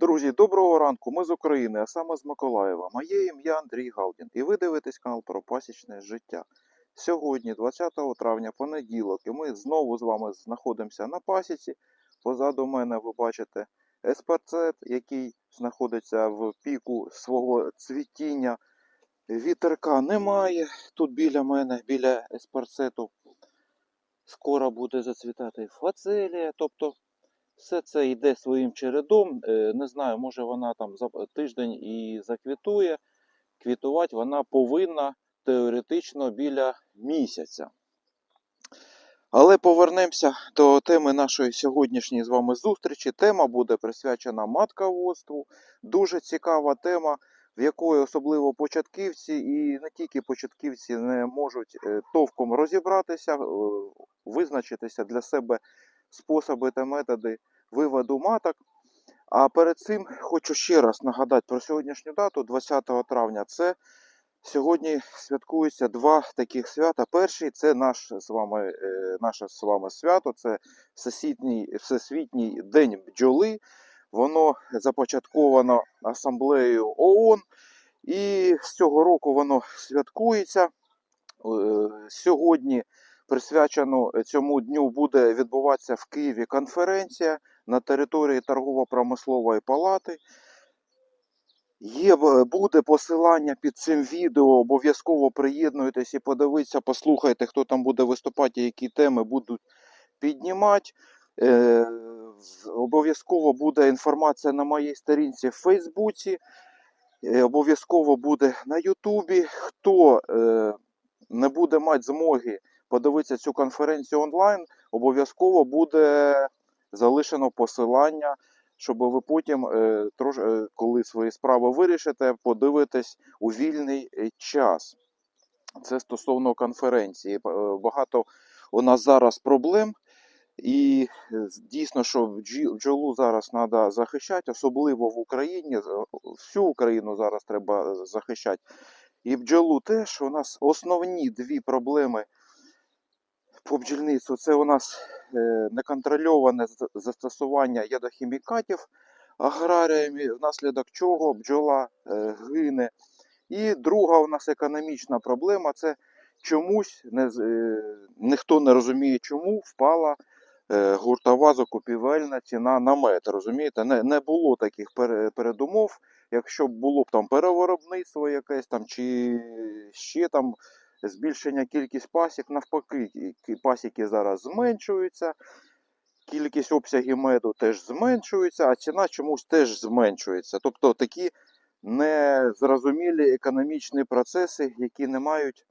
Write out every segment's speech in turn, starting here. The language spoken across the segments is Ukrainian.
Друзі, доброго ранку. Ми з України, а саме з Миколаєва. Моє ім'я Андрій Галдін, і ви дивитесь канал про пасічне життя. Сьогодні, 20 травня, понеділок, і ми знову з вами знаходимося на пасіці. Позаду мене ви бачите еспарцет, який знаходиться в піку свого цвітіння. Вітерка немає. Тут біля мене, біля еспарцету, скоро буде зацвітати фацелія. Тобто все це йде своїм чередом. Е, Не знаю, може вона там за тиждень і заквітує. Квітувати вона повинна теоретично біля місяця. Але повернемося до теми нашої сьогоднішньої з вами зустрічі. Тема буде присвячена матководству. Дуже цікава тема, в якої особливо початківці і не тільки початківці не можуть е, товком розібратися, е, визначитися для себе способи та методи виводу маток. А перед цим хочу ще раз нагадати про сьогоднішню дату, 20 травня. Це сьогодні святкуються два таких свята. Перший це наш з вами, е, наше з вами свято, це Всесвітній, день бджоли. Воно започатковано асамблеєю ООН. І з цього року воно святкується. Е, Сьогодні присвячено цьому дню буде відбуватися в Києві конференція на території торгово-промислової палати. Є, буде посилання під цим відео. Обов'язково приєднуйтесь і подивіться, послухайте, хто там буде виступати, які теми будуть піднімати. Е, обов'язково буде інформація на моїй сторінці в Фейсбуці. Е, обов'язково буде на Ютубі. Хто е, не буде мати змоги подивитися цю конференцію онлайн, обов'язково буде залишено посилання, щоб ви потім, е, е, коли свої справи вирішите, подивитесь у вільний е, час. Це стосовно конференції. Багато у нас зараз проблем. І дійсно, що бджолу зараз треба захищати, особливо в Україні. Всю Україну зараз треба захищати. І бджолу теж у нас основні дві проблеми по. Це у нас е, неконтрольоване застосування ядохімікатів аграріями, внаслідок чого бджола е, гине. І друга у нас економічна проблема це чомусь не, е, ніхто не розуміє, чому впала гуртова закупівельна ціна на мед. Розумієте, не, не було таких передумов. Якщо було б там перевиробництво якесь там, чи ще там збільшення кількість пасік, навпаки, пасіки зараз зменшуються. Кількість обсягів меду теж зменшується, а ціна чомусь теж зменшується. Тобто такі незрозумілі економічні процеси, які не мають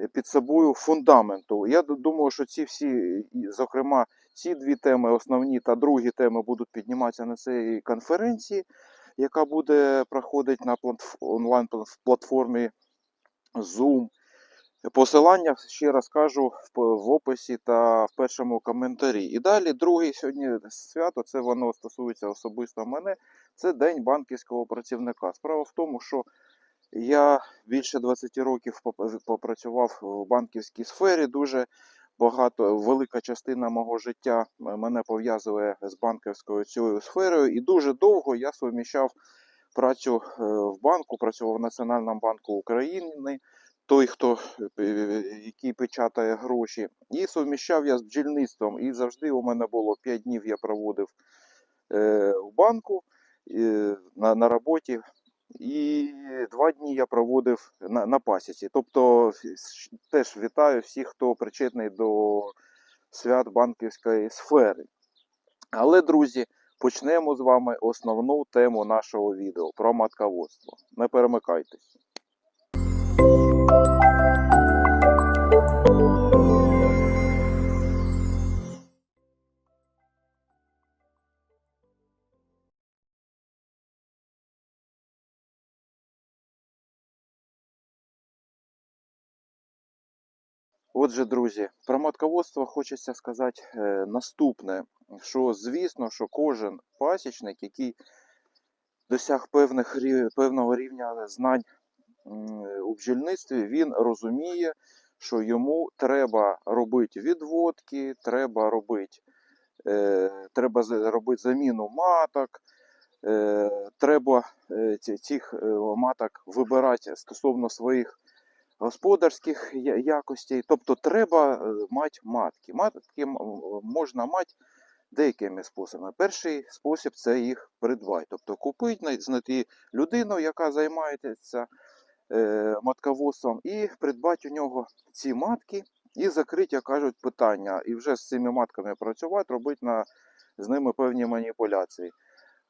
е, під собою фундаменту. Я думаю, що ці всі, зокрема, ці дві теми, основні та другі теми, будуть підніматися на цій конференції, яка буде проходити на платф- онлайн-платформі Zoom. Посилання ще раз кажу в, описі та в першому коментарі. І далі друге сьогодні свято, це воно стосується особисто мене. Це День банківського працівника. Справа в тому, що я більше 20 років попрацював в банківській сфері. Дуже багато, велика частина мого життя мене пов'язує з банківською цією сферою, і дуже довго я суміщав працю е, в банку, працював в Національному банку України той, хто е, який печатає гроші, і суміщав я з бджільництвом. І завжди у мене було 5 днів я проводив е, в банку е, на, на роботі, і два дні я проводив на, на пасіці. Тобто теж вітаю всіх, хто причетний до свят банківської сфери. Але, друзі, почнемо з вами основну тему нашого відео про матководство. Не перемикайтесь. Отже, друзі, про матководство хочеться сказати е, наступне: що звісно, що кожен пасічник, який досяг певних, певного рівня знань у бджільництві, він розуміє, що йому треба робити відводки, треба робити, е, треба робити заміну маток, е, е, цих маток вибирати стосовно своїх господарських якостей. Тобто треба мати матки. Матки можна мати деякими способами. Перший спосіб це їх придбати. Тобто купити, знайти людину, яка займається е, матководством, і придбати у нього ці матки і закрити, як кажуть, питання. І вже з цими матками працювати, робити на, з ними певні маніпуляції.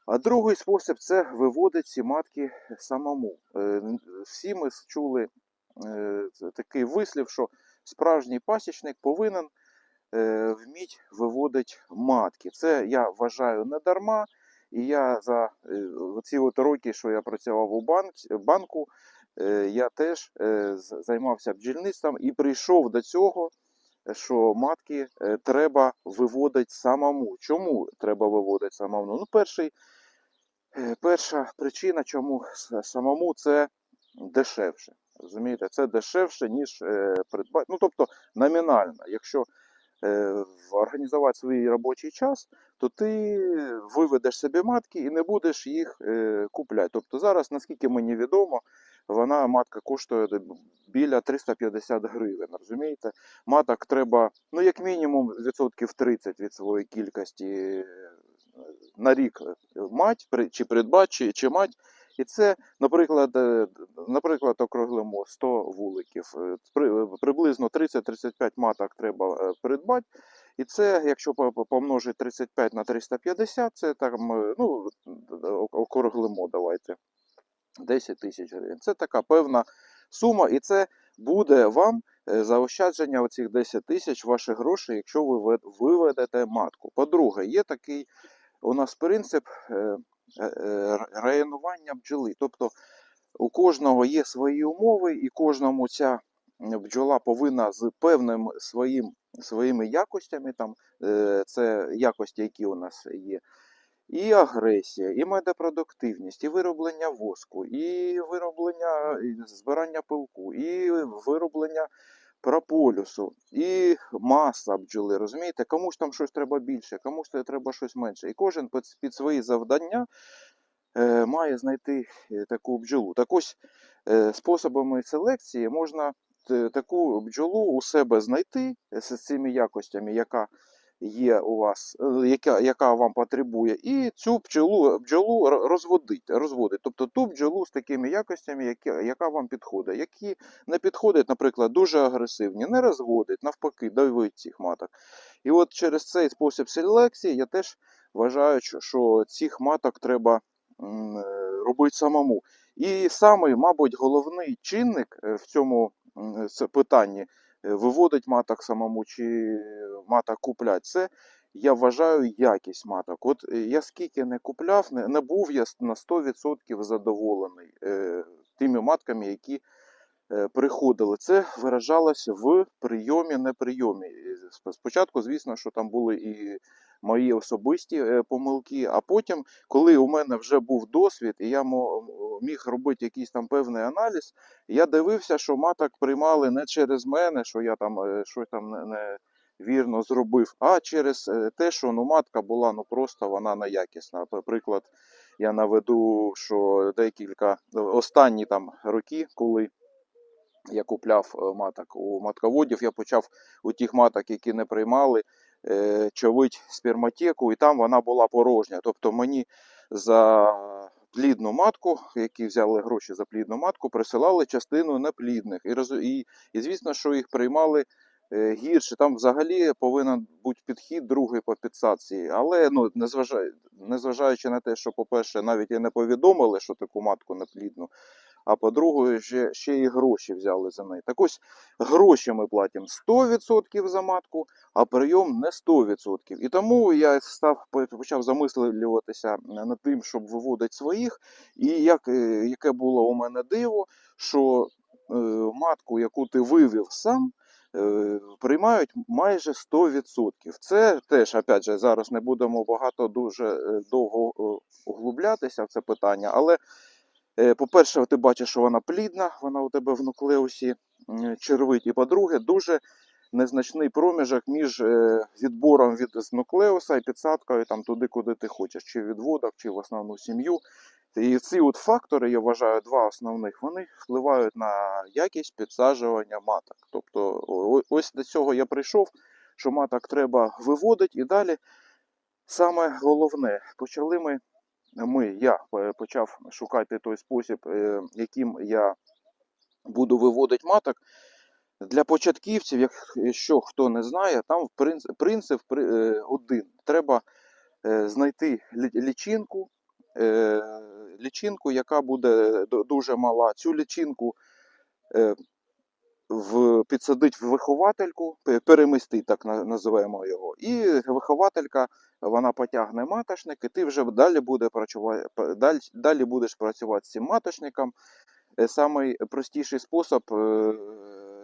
А другий спосіб це виводити ці матки самому. Е, Всі ми чули е, такий вислів, що справжній пасічник повинен вміть виводити матки. Це я вважаю не дарма. І я за ці от роки, що я працював у банк, банку, я теж е, займався бджільництвом і прийшов до цього, що матки е, треба виводити самому. Чому треба виводити самому? Ну, перший, е, перша причина, чому самому це дешевше. Розумієте, це дешевше, ніж е, придбати. Ну, тобто номінально, якщо е, організувати свій робочий час, то ти виведеш собі матки і не будеш їх е, купляти. Тобто зараз, наскільки мені відомо, вона матка коштує біля 350 гривень. Розумієте? Маток треба, ну, як мінімум, відсотків 30 від своєї кількості е, на рік е, мать, чи придбати, чи, чи мать. І це, наприклад, е, наприклад, округлимо 100 вуликів. Е, Приблизно 30-35 маток треба е, придбати. І це, якщо по- по- помножити 35 на 350, це там, е, ну, округлимо, давайте. 10 тисяч гривень. Це така певна сума, і це буде вам е, заощадження оцих 10 тисяч ваших грошей, якщо ви виведете матку. По-друге, є такий у нас принцип е, е, е, районування бджоли. Тобто у кожного є свої умови, і кожному ця бджола повинна з певним своїм, своїми якостями, там, е, це якості, які у нас є, і агресія, і медопродуктивність, і вироблення воску, і вироблення збирання пилку, і вироблення прополюсу, і маса бджоли. Розумієте, комусь там щось треба більше, комусь треба щось менше. І кожен під, свої завдання е, має знайти е, таку бджолу. Так ось е, способами селекції можна таку бджолу у себе знайти з цими якостями, яка є у вас, е, яка, яка вам потребує, і цю бджолу, бджолу розводить, розводить. Тобто ту бджолу з такими якостями, які, яка вам підходить. Які не підходять, наприклад, дуже агресивні, не розводить, навпаки, давить цих маток. І от через цей спосіб селекції я теж вважаю, що- цих маток треба е, робити самому. І самий, мабуть, головний чинник е, в цьому питанні виводить маток самому чи маток куплять, це я вважаю якість маток. От е, я скільки не купляв, не, був я на 100% задоволений е, тими матками, які е, приходили. Це виражалося в прийомі неприйомі. Спочатку, звісно, що там були і мої особисті е, помилки, а потім, коли у мене вже був досвід, і я міг робити якийсь там певний аналіз, я дивився, що маток приймали не через мене, що я там е, щось там не, не вірно зробив, а через е, те, що ну, матка була ну просто вона неякісна. Наприклад, я наведу, що декілька останні там роки, коли я купляв маток у матководів, я почав у тих маток, які не приймали, човить сперматеку, і там вона була порожня. Тобто мені за плідну матку, які взяли гроші за плідну матку, присилали частину неплідних. І, і, і звісно, що їх приймали е, гірше. Там взагалі повинен бути підхід другий по підсадці. Але ну, незважаючи на те, що, по-перше, навіть і не повідомили, що таку матку неплідну, а по-друге, ще, ще і гроші взяли за неї. Так ось гроші ми платимо 100% за матку, а прийом не 100%. І тому я став почав замислюватися над тим, щоб виводити своїх. І як, е, яке було у мене диво, що е, матку, яку ти вивів сам, е, приймають майже 100%. Це теж, опять же, зараз не будемо багато дуже е, довго углублятися в це питання, але По-перше, ти бачиш, що вона плідна, вона у тебе в нуклеусі червить. І по-друге, дуже незначний проміжок між е, відбором від нуклеуса і підсадкою там туди, куди ти хочеш, чи відводок, чи в основну сім'ю. І ці от фактори, я вважаю, два основних, вони впливають на якість підсаджування маток. Тобто, ось до цього я прийшов, що маток треба виводити і далі. Саме головне, почали ми, ми, я е, почав шукати той спосіб, е, яким я буду виводити маток. Для початківців, якщо хто не знає, там принцип, принцип при- е, один. Треба е, знайти лічинку, е, лічинку, яка буде дуже мала. Цю лічинку е, в, підсадить виховательку, пе- перемістить, так називаємо його. І вихователька вона потягне маточник, і ти вже далі, буде працювати, далі, будеш працювати з цим маточником. Е, Самий простіший спосіб е,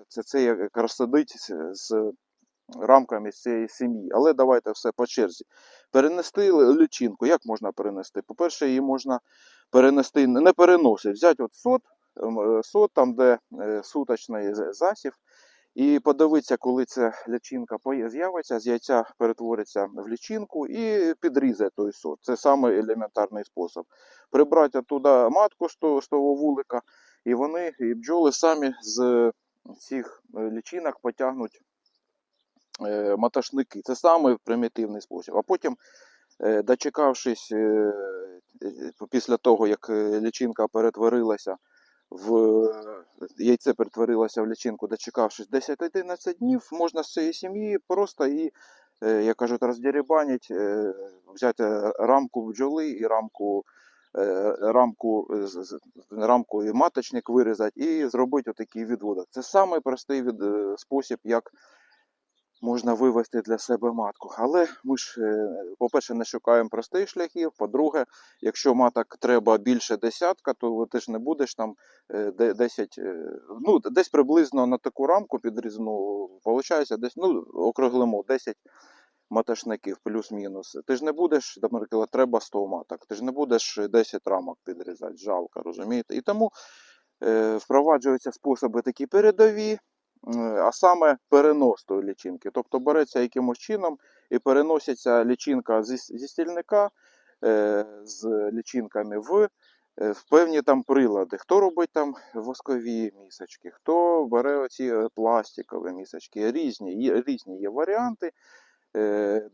це, це як розсадити з- рамками цієї сім'ї. Але давайте все по черзі. Перенести л- лічинку. Як можна перенести? По-перше, її можна перенести, не переносить, взяти от сот, сот там, де е, суточний засів, і подивитися, коли ця лічинка з'явиться, з яйця перетвориться в лічинку і підрізати той сот. Це самий елементарний спосіб. Прибрати оттуда матку з того, вулика, і вони, і бджоли самі з цих е, лічинок потягнуть е, маташники. Це самий примітивний спосіб. А потім, е, дочекавшись е, е, після того, як е, лічинка перетворилася в е, яйце перетворилося в лічинку, дочекавшись 10-11 днів, можна з цієї сім'ї просто і, е, як кажуть, роздеребанить, е, взяти рамку бджоли і рамку. Рамку, рамку і маточник вирізати і зробити отакий відводок. Це самий простий від, спосіб, як можна вивести для себе матку. Але ми ж, е, по-перше, не шукаємо простих шляхів. По-друге, якщо маток треба більше десятка, то ти ж не будеш там е, 10, е, ну, десь приблизно на таку рамку підрізну, виходить, десь, ну, округлимо 10 матошників плюс-мінус. Ти ж не будеш, наприклад, треба 100 маток, ти ж не будеш 10 рамок підрізати, жалко, розумієте? І тому е, впроваджуються способи такі передові, е, а саме перенос тої лічинки. Тобто береться якимось чином і переноситься лічинка зі, зі стільника е, з лічинками в, е, в певні там прилади. Хто робить там воскові місочки, хто бере оці е, пластикові місочки, різні, є, різні є варіанти.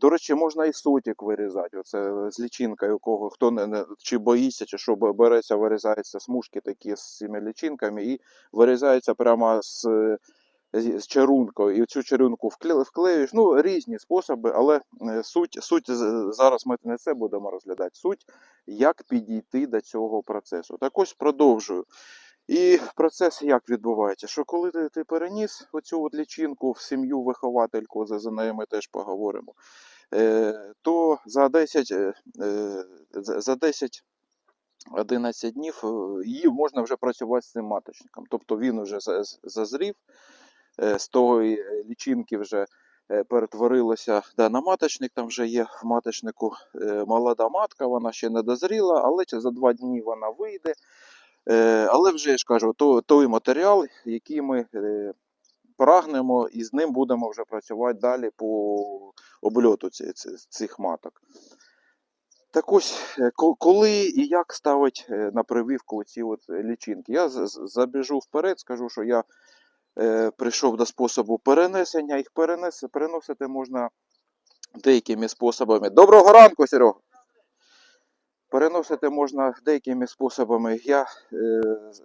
До речі, можна і сотик вирізати. Оце з лічинкою, кого хто не, не чи боїться, чи що береться, вирізаються смужки такі з цими лічинками, і вирізаються прямо з, з, чарункою. І цю чарунку вклеюєш. Ну, різні способи, але е, суть, суть зараз ми не це будемо розглядати. Суть, як підійти до цього процесу. Так ось продовжую. І процес як відбувається? Що коли ти, ти переніс оцю от лічинку в сім'ю виховательку, за, за нею ми теж поговоримо, е, то за 10, е, е, за за 10 11 днів е, її можна вже працювати з цим маточником. Тобто він вже зазрів, з тої е, лічинки вже е, перетворилося да, на маточник, там вже є в маточнику е, молода матка, вона ще не дозріла, але за два дні вона вийде. Е, Але вже я ж кажу, то, той матеріал, який ми е, прагнемо, і з ним будемо вже працювати далі по обльоту цих маток. Так ось, е, коли і як ставить е, на прививку ці от лічинки? Я забіжу вперед, скажу, що я е, прийшов до способу перенесення. Їх перенес, переносити можна деякими способами. Доброго ранку, Серега! Переносити можна деякими способами. Я е,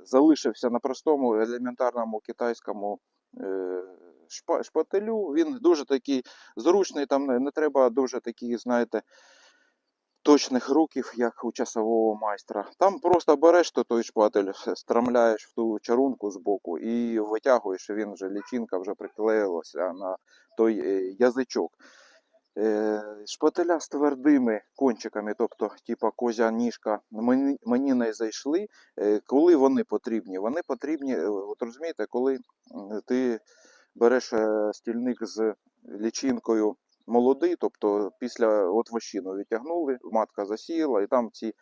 залишився на простому елементарному китайському е, шпа- шпателю. Він дуже такий зручний, там не, не треба дуже таких, знаєте, точних руків, як у часового майстра. Там просто береш то той шпатель, страмляєш в ту чарунку з боку і витягуєш, він вже лічинка вже приклеїлася на той е, язичок. Е, Шпателя з твердими кончиками, тобто, типа козя ніжка, мені, мені не зайшли. Е, Коли вони потрібні? Вони потрібні, от розумієте, коли ти береш стільник з лічинкою молодий, тобто після от вощину відтягнули, матка засіяла, і там ці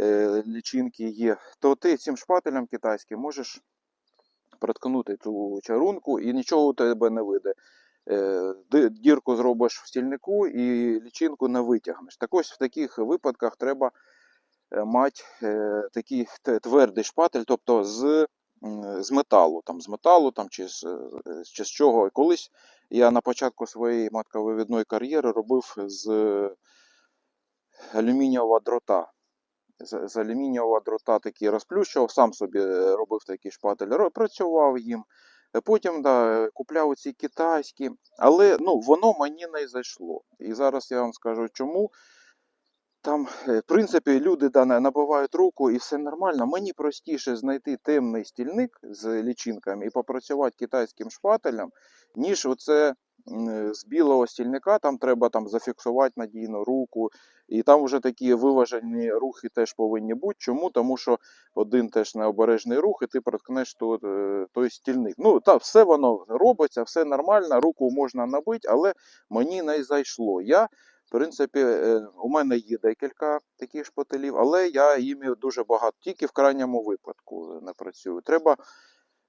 е, лічинки є, то ти цим шпателем китайським можеш проткнути цю чарунку і нічого у тебе не вийде. Е, Дірку зробиш в стільнику і лічинку не витягнеш. Так ось в таких випадках треба мати е, такий твердий шпатель, тобто з, з металу, там, з металу там, чи, з, е, чи з чого. Колись я на початку своєї матковивідної кар'єри робив з алюмінієвого дрота. З, з алюмінієвого дрота такий розплющував, сам собі е, робив такий шпатель, працював їм. Е, Потім да, купляв ці китайські, але ну, воно мені не зайшло. І зараз я вам скажу чому. Там, е, в принципі, люди да, набивають руку і все нормально. Мені простіше знайти темний стільник з лічинками і попрацювати китайським шпателем, ніж оце з білого стільника. Там треба там, зафіксувати надійно руку. І там вже такі виважені рухи теж повинні бути. Чому? Тому що один теж необережний рух, і ти проткнеш то, е, той стільник. Ну, та, все воно робиться, все нормально, руку можна набити, але мені не зайшло. Я в принципі, е, у мене є декілька таких шпателів, але я їм дуже багато, тільки в крайньому випадку не працюю. Треба,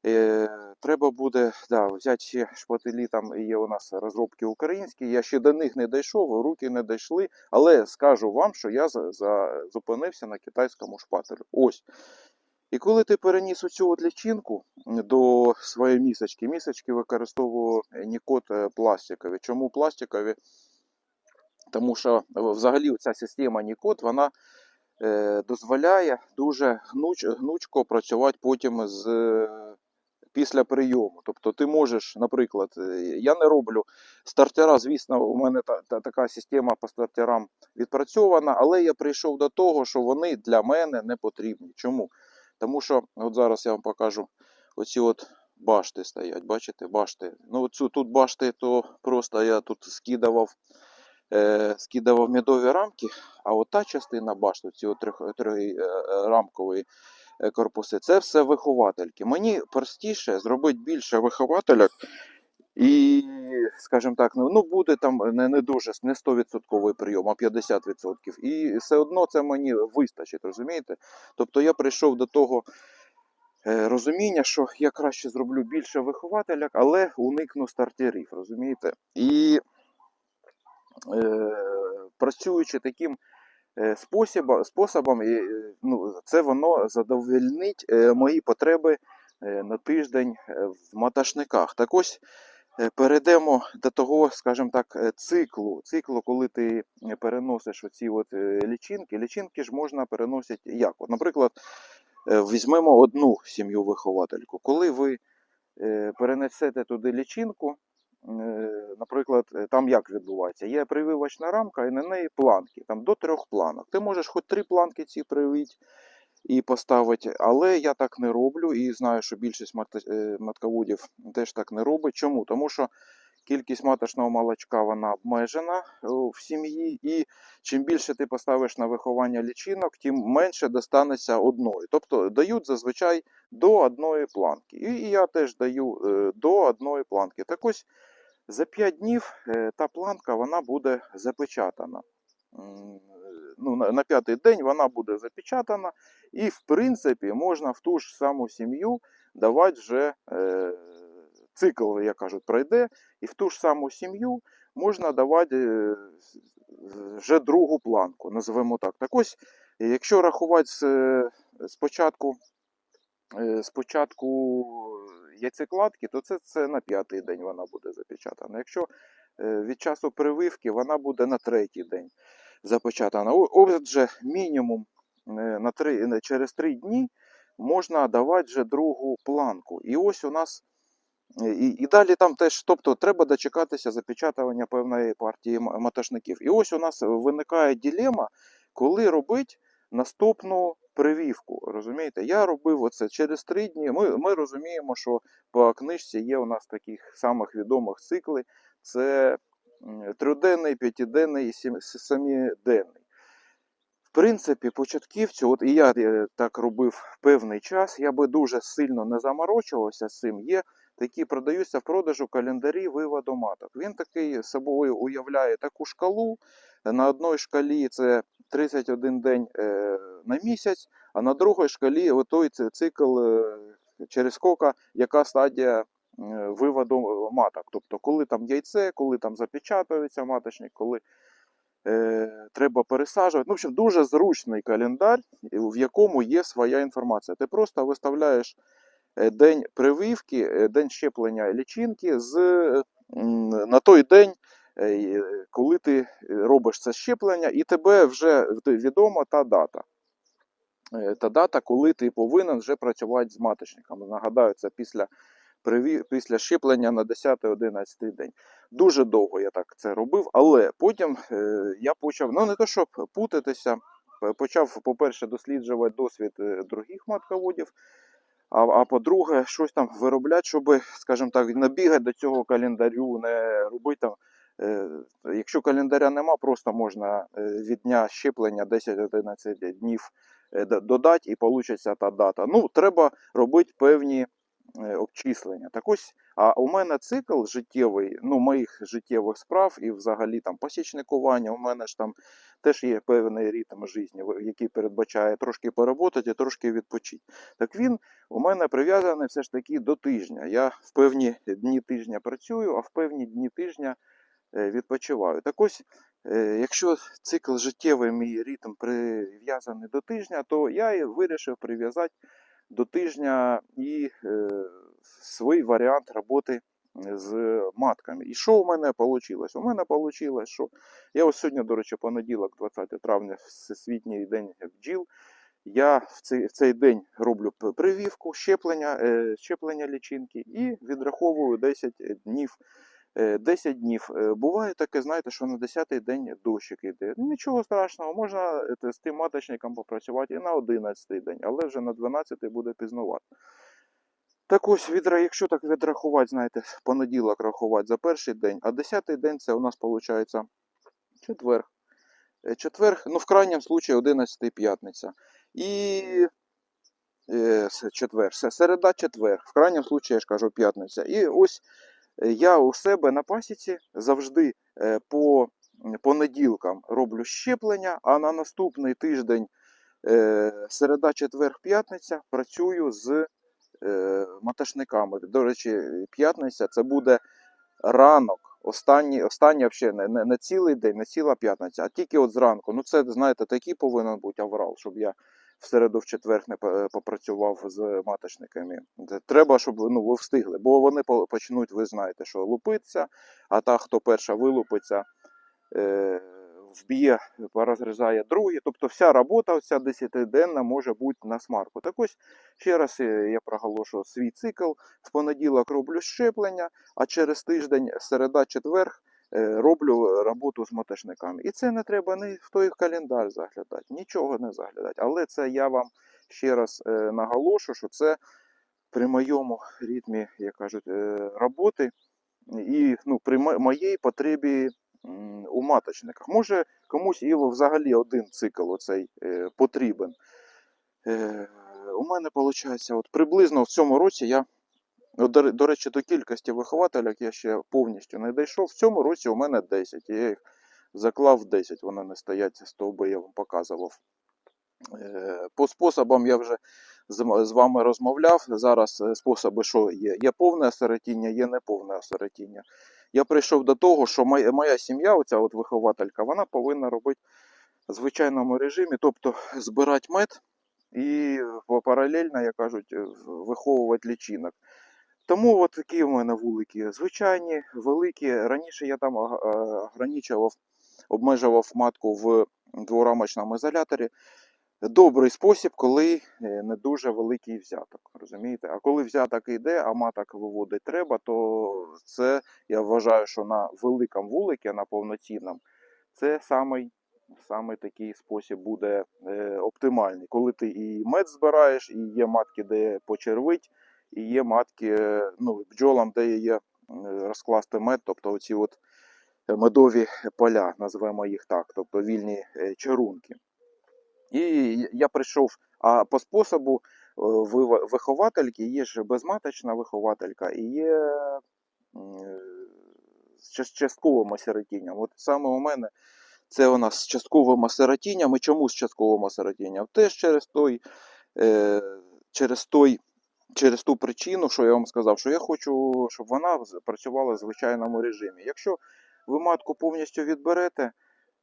е, треба буде да, взяти ще шпателі, там є у нас розробки українські. Я ще до них не дійшов, руки не дійшли, але скажу вам, що я за, за, зупинився на китайському шпателю. Ось. І коли ти переніс оцю от лічинку до своєї місочки, місочки використовую нікот е, пластикові. Чому пластикові? Тому що е, взагалі ця система Нікот вона е, дозволяє дуже гнуч, гнучко працювати потім з е, після прийому. Тобто ти можеш, наприклад, е, я не роблю стартера, звісно, у мене та, та, така система по стартерам відпрацьована, але я прийшов до того, що вони для мене не потрібні. Чому? Тому що, от зараз я вам покажу оці от башти стоять, бачите, башти. Ну, оцю тут башти, то просто я тут скидував е, скидував мідові рамки, а от та частина башти, ці от трьох, трьохрамкової е, корпуси, це все виховательки. Мені простіше зробити більше вихователек, і, скажімо так, ну ну, буде там не, не дуже не 100% прийом, а 50%. І все одно це мені вистачить, розумієте? Тобто я прийшов до того е, розуміння, що я краще зроблю більше вихователяк, але уникну стартерів, розумієте? І е, працюючи таким е, способом, е, ну, це воно задовольнить е, мої потреби е, на тиждень е, в маташниках. Так ось е, перейдемо до того, скажімо так, е, циклу. Циклу, коли ти е, переносиш оці от е, лічинки. Лічинки ж можна переносити як? От, наприклад, е, візьмемо одну сім'ю виховательку. Коли ви е, перенесете туди лічинку, е, наприклад, е, там як відбувається? Є прививочна рамка і на неї планки, там до трьох планок. Ти можеш хоч три планки ці привити і поставити, але я так не роблю і знаю, що більшість е, матководів теж так не робить. Чому? Тому що кількість маточного молочка вона обмежена в сім'ї, і чим більше ти поставиш на виховання лічинок, тим менше достанеться одної. Тобто дають зазвичай до одної планки. І я теж даю е, до одної планки. Так ось за 5 днів е, та планка вона буде запечатана. Ну, на, п'ятий день вона буде запечатана, і в принципі можна в ту ж саму сім'ю давати вже е, цикл, як кажуть, пройде, і в ту ж саму сім'ю можна давати е, вже другу планку, називаємо так. Так ось, якщо рахувати е, спочатку, е, спочатку яйцекладки, то це, це на п'ятий день вона буде запечатана. Якщо е, від часу прививки, вона буде на третій день запечатана. Отже, мінімум е, на три, через три дні можна давати вже другу планку. І ось у нас е, і, і далі там теж, тобто треба дочекатися запечатування певної партії маташників. І ось у нас виникає ділема, коли робити наступну прививку. Розумієте, я робив оце через три дні. Ми, ми розуміємо, що по книжці є у нас таких самих відомих цикли. Це триденний, п'ятиденний і сім- семиденний. В принципі, початківцю, от і я е, так робив певний час, я би дуже сильно не заморочувався з цим. Є такі продаються в продажу календарі виводу маток. Він такий собою уявляє таку шкалу. На одній шкалі це 31 день е, на місяць, а на другій шкалі отой це цикл е, через скільки, яка стадія е, виводу маток. Тобто, коли там яйце, коли там запечатується маточник, коли е, треба пересаджувати. Ну, в общем, дуже зручний календар, в якому є своя інформація. Ти просто виставляєш день прививки, е, день щеплення лічинки з, на той день, е, коли ти робиш це щеплення, і тебе вже відома та дата. Е, Та дата, коли ти повинен вже працювати з маточниками. Нагадаю, це після, після щеплення на 10-11 день. Дуже довго я так це робив, але потім е, я почав, ну не то щоб путатися, почав, по-перше, досліджувати досвід е, других матководів, а, а по-друге, щось там виробляти, щоб, скажімо так, набігати до цього календарю, не робити там. е, Якщо календаря нема, просто можна е, від дня щеплення 10-11 днів е, додати і вийде та дата. Ну, треба робити певні обчислення. Так ось, а у мене цикл життєвий, ну, моїх життєвих справ і взагалі там посічникування, у мене ж там теж є певний ритм життя, який передбачає трошки поработати, трошки відпочити. Так він у мене прив'язаний все ж таки до тижня. Я в певні дні тижня працюю, а в певні дні тижня е, відпочиваю. Так ось, е, якщо цикл життєвий, мій ритм прив'язаний до тижня, то я вирішив прив'язати до тижня і е, свій варіант роботи з матками. І що у мене вийшло? У мене вийшло, що я ось сьогодні, до речі, понеділок, 20 травня, Всесвітній день бджіл. Я в цей, в цей день роблю п- прививку, щеплення, е, щеплення лічинки і відраховую 10 днів. Е, 10 днів. Е, Буває таке, знаєте, що на 10-й день дощик йде. Ну, Нічого страшного, можна е, з тим маточником попрацювати і на 11-й день, але вже на 12-й буде пізнувати. Так ось, відра, якщо так відрахувати, знаєте, понеділок рахувати за перший день, а 10-й день це у нас виходить четвер. Е, Четвер, ну в крайньому случаї 11 п'ятниця. І е, четвер, се- середа, четвер. В крайньому случаї, я ж кажу, п'ятниця. І ось е, я у себе на пасіці завжди по понеділкам роблю щеплення, а на наступний тиждень, середа, четвер, п'ятниця, працюю з маташниками. До речі, п'ятниця це буде ранок. Останній, останній взагалі не, не, не цілий день, не ціла п'ятниця, а тільки от зранку. Ну, це, знаєте, такий повинен бути аврал, щоб я в середу в четвер не попрацював з маточниками. Треба, щоб ну, ви встигли, бо вони почнуть, ви знаєте, що лупитися, а та, хто перша вилупиться, е, вб'є, порозрізає другий. Тобто вся робота, вся десятиденна може бути на смарку. Так ось ще раз е, я проголошую свій цикл. В понеділок роблю щеплення, а через тиждень, середа, четвер, е, роблю роботу з матешниками. І це не треба ні в той календар заглядати, нічого не заглядати. Але це я вам ще раз е, наголошую, що це при моєму ритмі, як кажуть, роботи і ну, при моїй потребі у маточниках. Може комусь і взагалі один цикл оцей е, потрібен. Е, у мене виходить, от приблизно в цьому році я, до, речі, до кількості вихователів я ще повністю не дійшов. В цьому році у мене 10. Я їх заклав 10, вони не стоять стовби, я вам показував. Е, По способам я вже з, з вами розмовляв. Зараз способи, що є. Є повне осиротіння, є неповне осиротіння. Я прийшов до того, що моя, моя сім'я, оця от вихователька, вона повинна робити в звичайному режимі, тобто збирати мед і паралельно, як кажуть, е, виховувати лічинок. Тому от такі у мене вулики звичайні, великі. Раніше я там е, ограничував, обмежував матку в дворамочному ізоляторі. Добрий спосіб, коли е, не дуже великий взяток. Розумієте? А коли взяток йде, а маток виводить треба, то це я вважаю, що на великому вуликі, на повноцінному, це самий, самий такий спосіб буде е, оптимальний. Коли ти і мед збираєш, і є матки, де почервить, і є матки, е, ну, бджолам, де є е, розкласти мед, тобто оці от медові поля, називаємо їх так, тобто вільні чарунки. І я прийшов, а по способу е, виховательки є ж безматочна вихователька і є е, з частковим осиротінням. От саме у мене це нас з частковим осиротінням. І чому з частковим осиротінням? Теж через той, е, через той, через ту причину, що я вам сказав, що я хочу, щоб вона працювала в звичайному режимі. Якщо ви матку повністю відберете,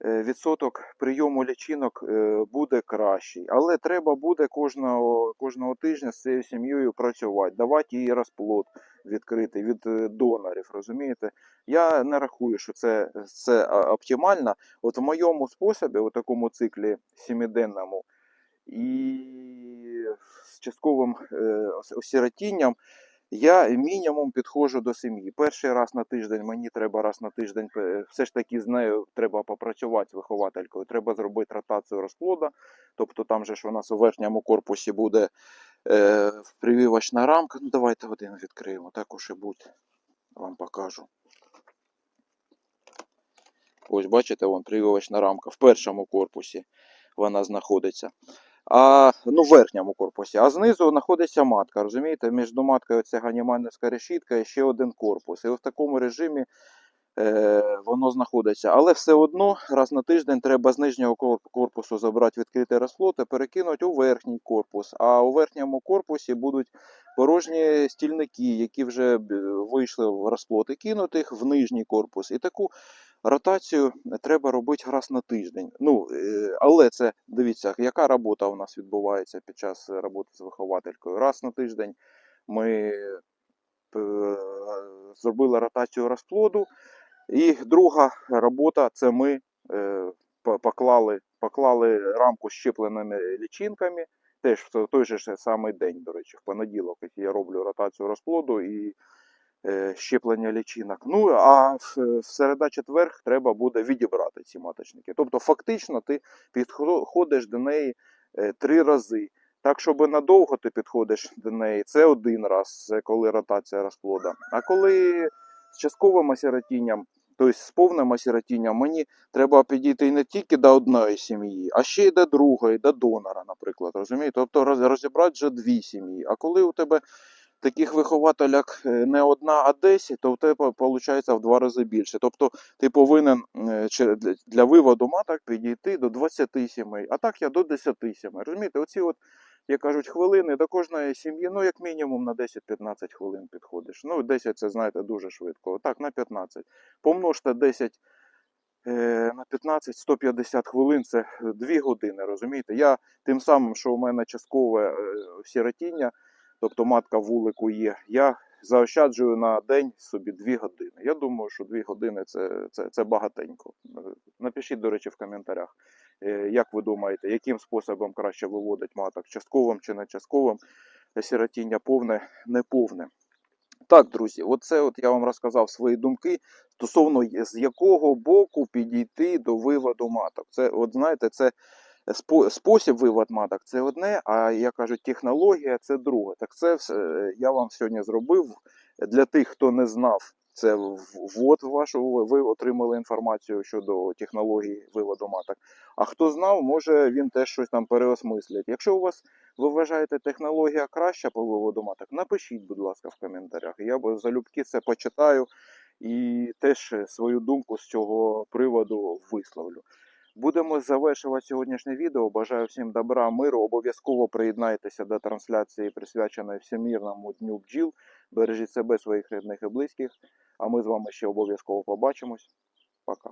відсоток прийому лічинок е, буде кращий. Але треба буде кожного, кожного тижня з цією сім'єю працювати, давати їй розплод відкритий від е, донорів. Розумієте? Я не рахую, що це, це оптимально. От в моєму способі, у такому циклі сімиденному, і з частковим е, ос- осиротінням, я мінімум підходжу до сім'ї. Перший раз на тиждень мені треба раз на тиждень все ж таки з нею треба попрацювати вихователькою. Треба зробити ротацію розплода. Тобто там же ж у нас у верхньому корпусі буде е, прививочна рамка. Ну давайте один відкриємо, також і будь. Вам покажу. Ось бачите, вон прививочна рамка в першому корпусі вона знаходиться. А, ну, в верхньому корпусі. А знизу знаходиться матка. Розумієте, між маткою це ганіманівська решітка і ще один корпус. І в такому режимі е, воно знаходиться. Але все одно раз на тиждень треба з нижнього корпусу забрати відкритий розплод і перекинути у верхній корпус. А у верхньому корпусі будуть порожні стільники, які вже вийшли в розплод, і кинути їх в нижній корпус. І таку ротацію треба робити раз на тиждень. Ну, е, але це дивіться, яка робота у нас відбувається під час роботи з вихователькою. Раз на тиждень ми е, зробили ротацію розплоду. І друга робота це ми е, поклали, поклали рамку з щепленими лічинками. Теж в той- же самий день, до речі, в понеділок, я роблю ротацію розплоду і е, щеплення лічинок. Ну а в, середа-четверг треба буде відібрати ці маточники. Тобто, фактично, ти підходиш до неї е, три рази. Так, щоб надовго ти підходиш до неї, це один раз, це коли ротація розплода. А коли з частковим осиротінням, тобто з повним осиротінням, мені треба підійти не тільки до одної сім'ї, а ще й до другої, до донора, наприклад. Розумієте? Тобто розібрати вже дві сім'ї. А коли у тебе таких вихователях е, не одна, а десять, то в тебе виходить в два рази більше. Тобто ти повинен е, для- виводу маток підійти до 20 сімей, а так я до 10 сімей. Розумієте, оці от, як кажуть, хвилини до кожної сім'ї, ну як мінімум на 10-15 хвилин підходиш. Ну, 10 це, знаєте, дуже швидко. Так, на 15. Помножте 10 е, на 15 150 хвилин це 2 години, розумієте? Я тим самим, що у мене часткове сіротіння, тобто матка вулику є, я заощаджую на день собі 2 години. Я думаю, що 2 години це, це, це багатенько. Е, Напишіть, до речі, в коментарях, е, як ви думаєте, яким способом краще виводить маток, частковим чи не частковим, сіротіння повне, не повне. Так, друзі, оце от я вам розказав свої думки стосовно з якого боку підійти до виводу маток. Це, от знаєте, це спосіб вивод маток це одне, а як кажуть, технологія це друге. Так це я вам сьогодні зробив для тих, хто не знав. Це ввод вашу, ви отримали інформацію щодо технології виводу маток. А хто знав, може він теж щось там переосмислить. Якщо у вас ви вважаєте технологія краща по виводу маток, напишіть, будь ласка, в коментарях. Я залюбки це почитаю і теж свою думку з цього приводу висловлю. Будемо завершувати сьогоднішнє відео. Бажаю всім добра, миру. Обов'язково приєднайтеся до трансляції, присвяченої Всемірному дню бджіл. Бережіть себе, своїх рідних і близьких. А ми з вами ще обов'язково побачимось. Пока.